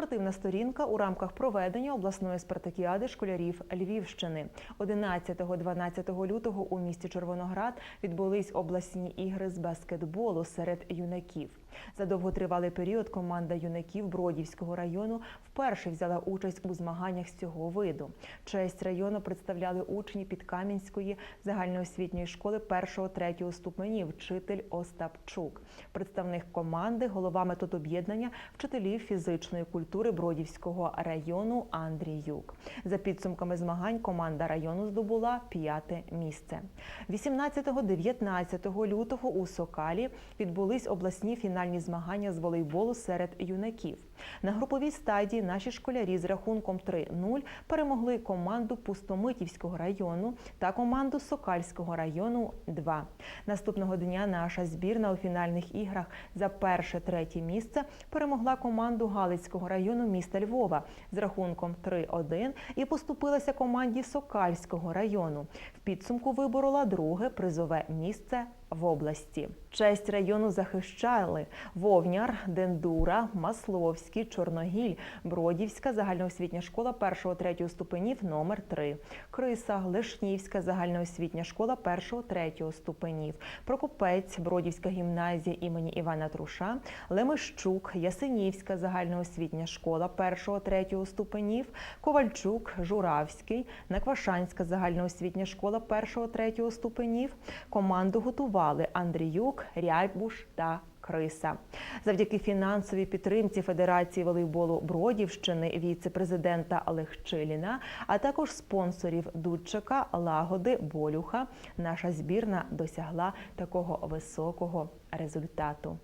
Спортивна сторінка у рамках проведення обласної спартакіади школярів Львівщини. 11-12 лютого у місті Червоноград відбулись обласні ігри з баскетболу серед юнаків. За довготривалий період команда юнаків Бродівського району вперше взяла участь у змаганнях з цього виду. Честь району представляли учні Підкам'янської загальноосвітньої школи 1-3 ступенів, вчитель Остапчук. Представник команди, голова методоб'єднання вчителів фізичної культури Бродівського району Андріюк. За підсумками змагань команда району здобула п'яте місце. 18-19 лютого у Сокалі відбулись обласні фінальні змагання з волейболу серед юнаків. На груповій стадії наші школярі з рахунком 3-0 перемогли команду Пустомитівського району та команду Сокальського району 2. Наступного дня наша збірна у фінальних іграх за перше-третє місце перемогла команду Галицького району міста Львова з рахунком 3-1 і поступилася команді Сокальського району. В підсумку виборола друге призове місце в області. Честь району захищали Вовняр, Дендура, Масловський, Чорногіль, Бродівська загальноосвітня школа 1-3 ступенів номер 3 Криса, Лешнівська загальноосвітня школа 1-3 ступенів, Прокопець, Бродівська гімназія імені Івана Труша, Лемещук, Ясенівська загальноосвітня школа 1-3 ступенів, Ковальчук, Журавський, Наквашанська загальноосвітня школа 1-3 ступенів. Команду готували Андріюк, Рябуш та Криса. Завдяки фінансовій підтримці Федерації волейболу Бродівщини, віце-президента Легчиліна, а також спонсорів Дудчика, Лагоди, Болюха, наша збірна досягла такого високого результату.